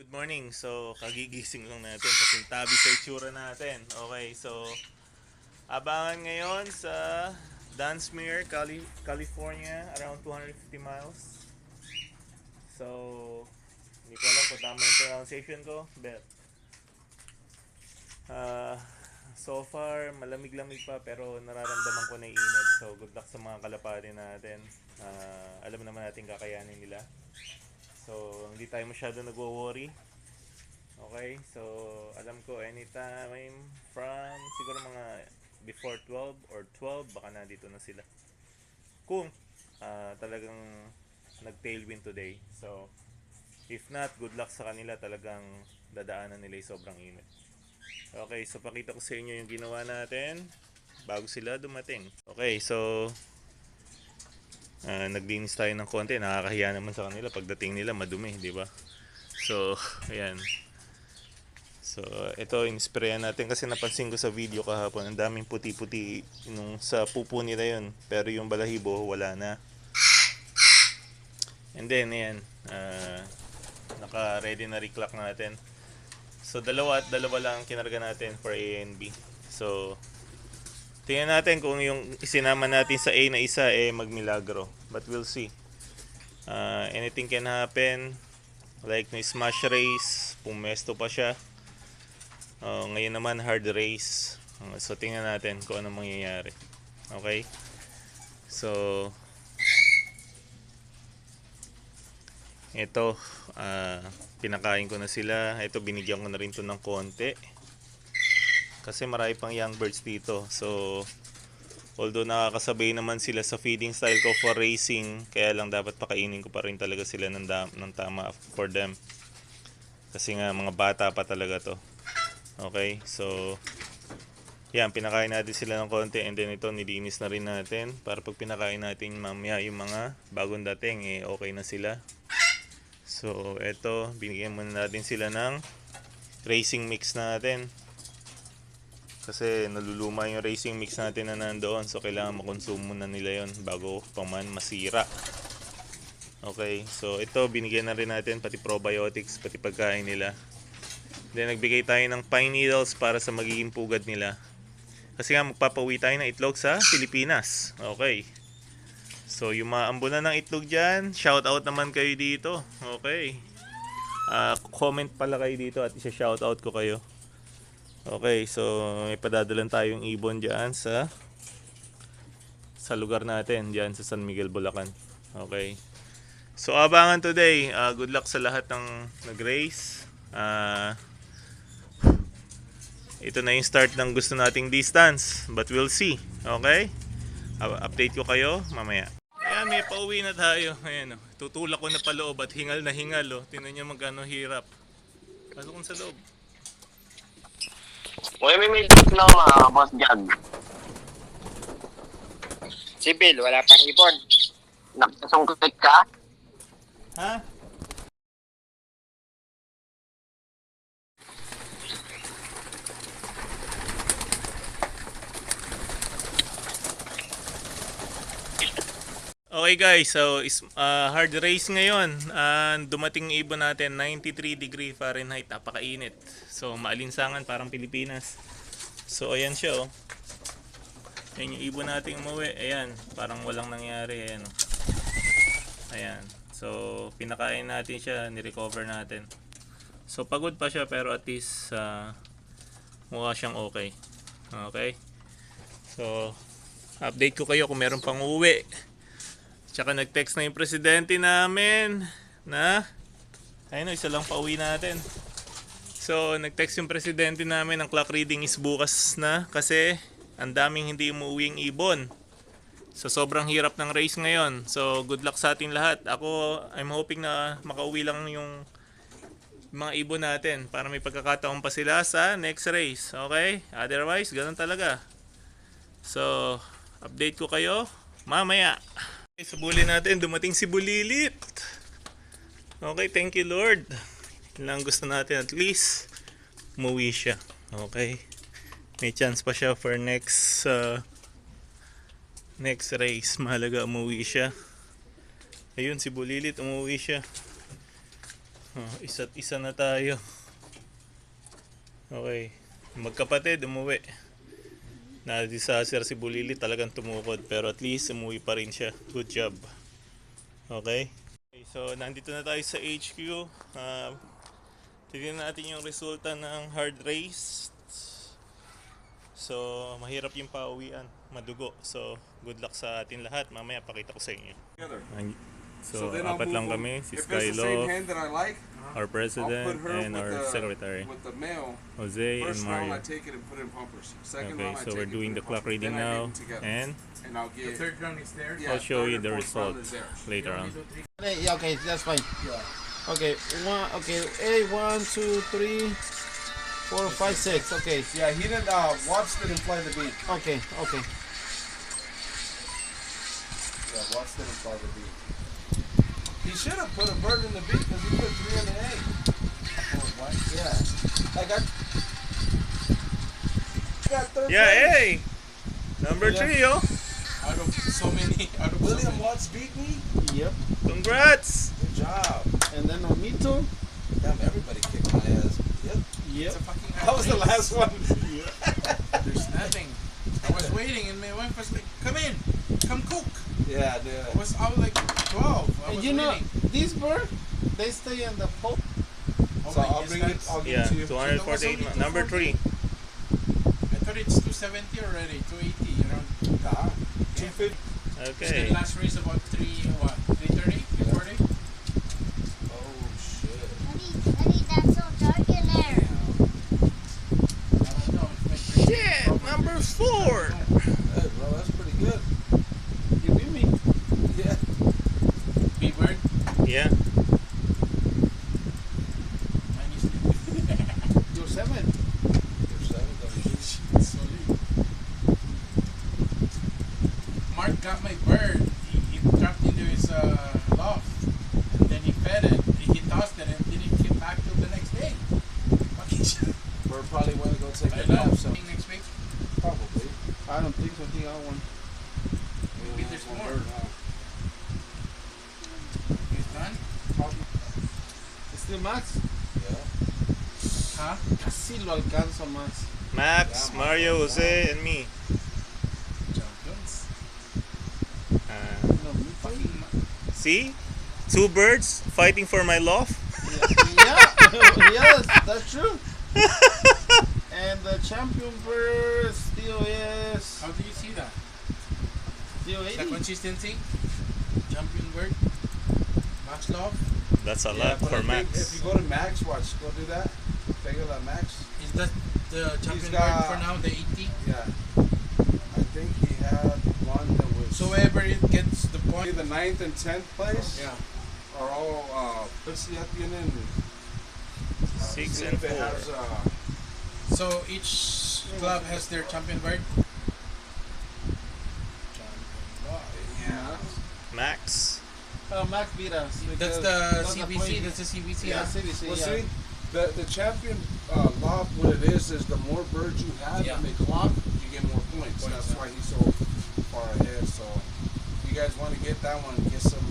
Good morning. So, kagigising lang natin. Pasintabi sa itsura natin. Okay, so, abangan ngayon sa Dunsmuir, Cali- California, around 250 miles. So, hindi ko alam kung tama yung pronunciation ko, but ah, so far, malamig-lamig pa pero nararamdaman ko na init. So, good luck sa mga kalapati natin. Ah, alam naman natin kakayanin nila. So, hindi tayo masyado nagwo-worry. Okay, so alam ko anytime from siguro mga before 12 or 12 baka nandito na sila. Kung ah, talagang nag-tailwind today. So, if not, good luck sa kanila talagang dadaanan nila sobrang init. Okay, so pakita ko sa inyo yung ginawa natin bago sila dumating. Okay, so Ah, naglinis tayo ng konti. Nakakahiya naman sa kanila pagdating nila madumi, di ba? So, ayan. So, ito in-sprayan natin kasi napansin ko sa video kahapon, ang daming puti-puti nung sa pupo nila yun. Pero yung balahibo, wala na. And then, ayan. ah, naka-ready na reclock natin. So, dalawa at dalawa lang ang kinarga natin for A and B. So, Tingnan natin kung yung isinama natin sa A na isa eh magmilagro. But we'll see. Uh, anything can happen. Like may smash race, pumesto pa siya. Uh, ngayon naman hard race. Uh, so tingnan natin kung ano mangyayari. Okay? So ito ah, pinakain ko na sila. Ito binigyan ko na rin to ng konti kasi marami pang young birds dito. So, although nakakasabay naman sila sa feeding style ko for racing, kaya lang dapat pakainin ko pa rin talaga sila ng, ng tama for them. Kasi nga, mga bata pa talaga to. Okay, so, yan, pinakain natin sila ng konti and then ito, nilinis na rin natin para pag pinakain natin mamaya yung mga bagong dating, eh, okay na sila. So, ito, binigyan muna natin sila ng racing mix natin kasi naluluma yung racing mix natin na nandoon. So kailangan makonsumo na nila yon bago pa man masira. Okay so ito binigyan na rin natin pati probiotics pati pagkain nila. Then nagbigay tayo ng pine needles para sa magiging pugad nila. Kasi nga magpapauwi tayo ng itlog sa Pilipinas. Okay. So yung mga ng itlog dyan shout out naman kayo dito. Okay. Ah, comment pala kayo dito at isa shout out ko kayo Okay, so may padadalan tayong ibon diyan sa sa lugar natin diyan sa San Miguel, Bulacan. Okay. So abangan today. Ah, good luck sa lahat ng nag-race. Ah, ito na yung start ng gusto nating distance, but we'll see. Okay? Update ko kayo mamaya. Ayan, may pauwi na tayo. Ayan, oh. tutulak ko na paloob at hingal na hingal. Oh. Tingnan niyo magkano hirap. Pasok sa loob. Uy, may may tip na mga boss Jag. Si Bill, wala pang ibon. Nakasungkit ka? Ha? Okay guys, so is uh, hard race ngayon. Uh, dumating ibon natin 93 degree Fahrenheit, napakainit. So maalinsangan parang Pilipinas. So ayan siya oh. Ayan yung ibon natin umuwi. Ayan, parang walang nangyari. Ayan oh. Ayan. So, pinakain natin siya, ni-recover natin. So, pagod pa siya pero at least uh, mukha siyang okay. Okay? So, update ko kayo kung meron pang uwi. Tsaka nag-text na yung presidente namin na ayun isa lang pa uwi natin. So, nag-text yung presidente namin ang clock reading is bukas na kasi ang daming hindi umuwing ibon. So sobrang hirap ng race ngayon. So good luck sa ating lahat. Ako I'm hoping na makauwi lang yung mga ibon natin para may pagkakataon pa sila sa next race. Okay? Otherwise, ganun talaga. So, update ko kayo mamaya. Sa buli natin, dumating si Bulilit. Okay, thank you Lord. Yun lang gusto natin at least umuwi siya. Okay? May chance pa siya for next uh, next race. Mahalaga umuwi siya. Ayun, si Bulilit umuwi siya. Oh, isa't isa na tayo. Okay. Magkapatid, umuwi. Na-disaster si Bulili talagang tumukod. Pero at least umuwi pa rin siya. Good job. Okay? okay so, nandito na tayo sa HQ. Uh, tignan natin yung resulta ng hard race. So, mahirap yung pauwian. Madugo. So, good luck sa atin lahat. Mamaya pakita ko sa inyo. So, I'll apat lang kami. Si if it's the same Skylo, hand that I like, our president and our the, secretary. Jose First and Mario. Round, okay, so I we're doing the clock reading now, and, and I'll get, the third round is there. I'll show you the result later on. Yeah, okay, that's fine. Yeah. Okay, one, okay, a one, two, three, four, five, six. Okay. Yeah, he didn't uh, watch didn't play the beat. Okay, okay. Yeah, watch didn't play the beat. He should have put a bird in the beat because he put three in the egg. Oh, what? Yeah. I got. Got third Yeah, place. hey! Number three, oh! Out of so many, out of William Watts beat me. Yep. Congrats! Good job. And then on me too. Damn, everybody kicked my ass. Yep. Yep. That was the last one. There's nothing. I was waiting and my wife was like, come in, come cook. Yeah, dude. I was, I was like 12. I was you know, reading. these birds, they stay in the pole. Oh so I'll bring it, I'll give yeah, it to you. 248, so number 3. I thought it's 270 already, 280, around. Uh-huh. Ah, 250. Okay. The last race about 3, what, 330, 340? Oh, shit. Buddy, buddy, that's so dark in there. Shit, number 4. Got my bird. He, he dropped into his uh, loft. And then he fed it. He, he tossed it and didn't get back till the next day. Fucking shit. We're probably going to go take I a know. nap. So Something next week. probably. I don't think so. He got one. Maybe there's One more. bird, huh? He's done. Still Max. Yeah. Huh? Casi lo alcanzo, Max. Max, Mario, Jose, and me. Champions. Uh, No, me too. Fucking. See? Two birds fighting for my love. yeah, yes, that's true. and the champion bird still is How do you see that? still The 80. consistency. Champion bird. Max love. That's a Yeah, lot for I think Max. If you go to Max, watch, go do that. Figure that Max. Is that the champion got- bird for now? The 80. Yeah. I think he had one that was. So wherever it gets the Maybe point. the ninth and tenth place Yeah. are all. Uh, let's see, at the end. Six and four. Has, uh, So each club has their champion bird. yeah. Max. Uh, Max beat us. That's the CBC. point. That's the CBC. Yeah, huh? CBC. Well, yeah. see, the the champion uh, loft, what it is, is the more birds you have Yeah. in the clock, you get more points. Points, That's yeah. why he's so far ahead. So, if you guys want to get that one, get some